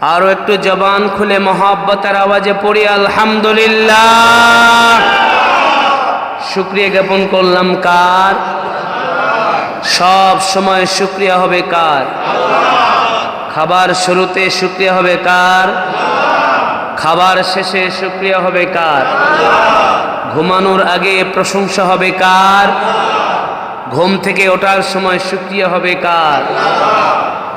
আরও একটু জবান খুলে মহাব্বতের আওয়াজে পড়ি, আলহামদুলিল্লাহ। শুক্রিয়া জ্ঞাপন করলাম কার? সব সময় শুক্রিয়া হবে কার? খাবার শুরুতে শুক্রিয়া হবে কার? খাবার শেষে শুক্রিয়া হবে কার? ঘুমানোর আগে প্রশংসা হবে কার? ঘুম থেকে ওঠার সময় শুক্রিয়া হবে কার?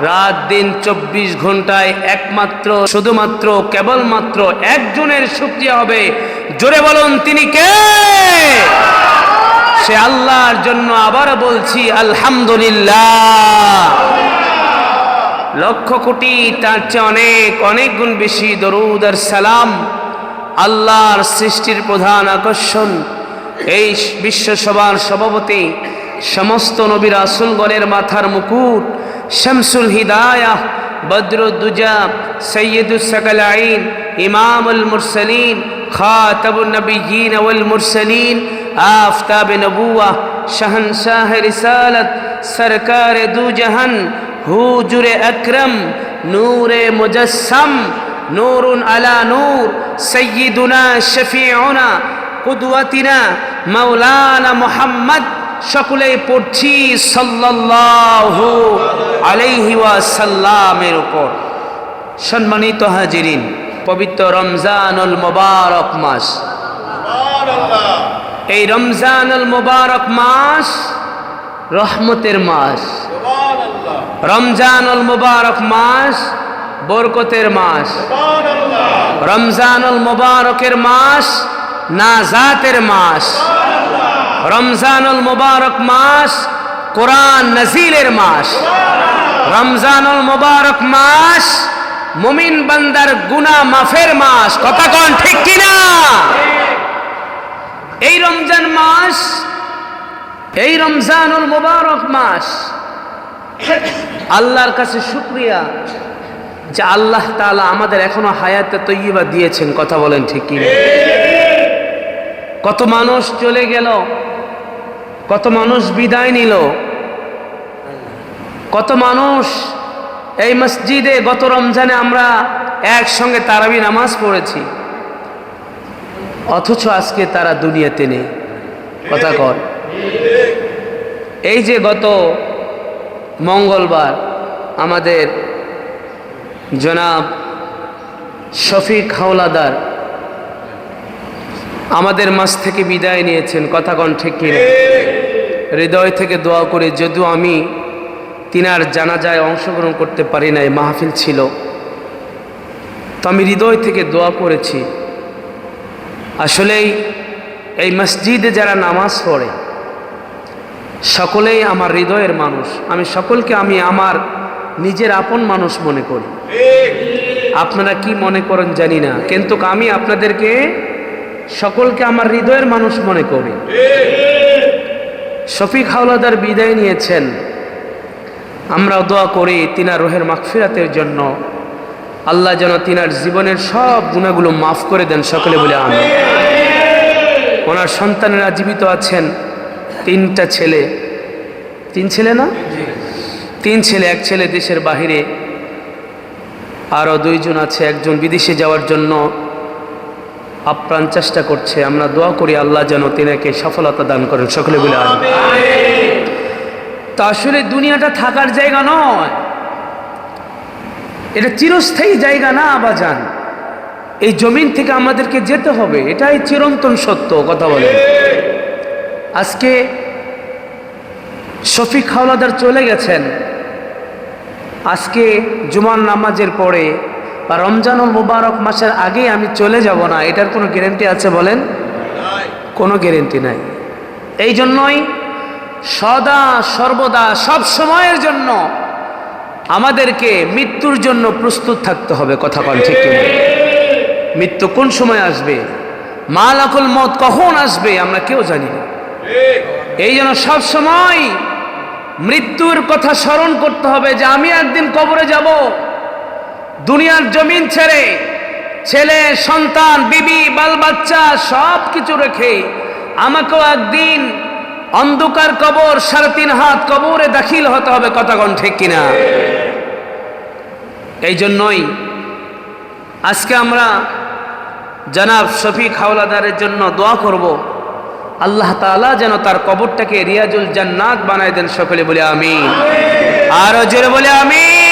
রাত দিন চব্বিশ ঘন্টায় একমাত্র, শুধুমাত্র, কেবলমাত্র একজনের শুক্রিয়া হবে। জোরে বলুন, তিনি কে? সে আল্লাহর জন্য আবার বলছি, আলহামদুলিল্লাহ। লক্ষ কোটি, তার চেয়ে অনেক অনেক গুণ বেশি দরুদ আর সালাম আল্লাহর সৃষ্টির প্রধান আকর্ষণ। এই বিশ্বসভার সভাপতি, সমস্ত নবীর আসুলগণের মাথার মুকুট شمس الهداية بدر الدجا سيد السقلعين إمام المرسلين خاتب النبيين والمرسلين آفتاب نبوہ شہنشاہ رسالة سرکار دو جہن حجر اکرم نور مجسم نور على نور سيدنا شفيعنا قدوتنا مولانا محمد সকলেই পড়ছি সাল্লাল্লাহু আলাইহি ওয়াসাল্লামের উপর। সম্মানিত হাজিরিন, পবিত্র রমজানুল মুবারক মাস। এই রমজানুল মুবারক মাস রহমতের মাস। রমজানুল মুবারক মাস বরকতের মাস। রমজানুল মুবারকের মাস নাজাতের মাস। রমজানুল মুবারক মাস কোরআন নজিলের মাস। রমজানুল মুবারক মাস মুমিন বান্দার গুনা মাফের মাস। কথা কন ঠিক কিনা? এই রমজান মাস, এই রমজানুল মুবারক মাস আল্লাহর কাছে শুক্রিয়া যে আল্লাহ তাআলা আমাদের এখনও হায়াতে তৈবা দিয়েছেন। কথা বলেন ঠিক কিনা? কত মানুষ চলে গেল কত মানুষ বিদায় নিল। কত মানুষ এই মসজিদে গত রমজানে আমরা একসঙ্গে তারাবি নামাজ পড়েছি। অথচ আজকে তারা দুনিয়াতে নেই। কথা কর। এই যে গত মঙ্গলবার আমাদের জনাব শফিক হাওলাদার আমাদের মাস থেকে বিদায় নিয়েছেন কথা কন ঠিক কিনা? হৃদয় থেকে দোয়া করে, যদিও আমি তিনার জানাজায় অংশগ্রহণ করতে পারি নাই, মাহফিল ছিল। তো আমি হৃদয় থেকে দোয়া করেছি। আসলেই এই মসজিদে যারা নামাজ পড়ে, সকলেই আমার হৃদয়ের মানুষ। আমি সকলকে, আমি আমার নিজের আপন মানুষ মনে করি। আপনারা কি মনে করেন জানি না, কিন্তু আমি আপনাদেরকে সকলকে আমার হৃদয়ের মানুষ মনে করি। শফিক হাওলাদার বিদায় নিয়েছেন। আমরা দোয়া করি তিনার রোহের মাগফিরাতের জন্য। আল্লাহ যেন তিনার জীবনের সব গুণাগুলো মাফ করে দেন সকলে বলে আমি ওনার সন্তানেরা জীবিত আছেন, তিনটা ছেলে। তিন ছেলে না? তিন ছেলে, এক ছেলে দেশের বাহিরে। আরও দুইজন আছে, একজন বিদেশে যাওয়ার জন্য। আপ্রাণ চেষ্টা করছে। আমরা দোয়া করি আল্লাহ যেন তিনাকে সফলতা দান করেন। সকলে বলে তা আসলে দুনিয়াটা থাকার জায়গা নয়। এটা চিরস্থায়ী জায়গা না, আবাজান। এই জমিন থেকে আমাদেরকে যেতে হবে, এটাই চিরন্তন সত্য, কথা বলে। আজকে শফিক হাওলাদার চলে গেছেন। আজকে জুমার নামাজের পরে বা রমজানুল মুবারক মাসের আগে আমি চলে যাব না, এটার কোনো গ্যারেন্টি আছে বলেন? কোনো গ্যারেন্টি নাই। এই জন্যই সদা সর্বদা সব সময়ের জন্য আমাদেরকে মৃত্যুর জন্য প্রস্তুত থাকতে হবে, কথা কন ঠিক মৃত্যু কোন সময় আসবে? মালাকুল মত কখন আসবে আমরা কেউ জানি না। এই জন্য সব সময় মৃত্যুর কথা স্মরণ করতে হবে যে আমি একদিন কবরে যাব দুনিয়ার জমিন ছেড়ে ছেলে, সন্তান, বিবি বাল বাচ্চা সব কিছু রেখে আমাকেও একদিন অন্ধকার কবর সাড়ে তিন হাত কবরে দাখিল হতে হবে কথাগণ ঠিক কিনা? এই জন্যই আজকে আমরা জনাব শফিক হাওলাদারের জন্য দোয়া করব। আল্লাহ তাআলা যেন তার কবরটাকে রিয়াজুল জান্নাত বানায় দেন সকলে বলে আমি আর জোরে বলে আমি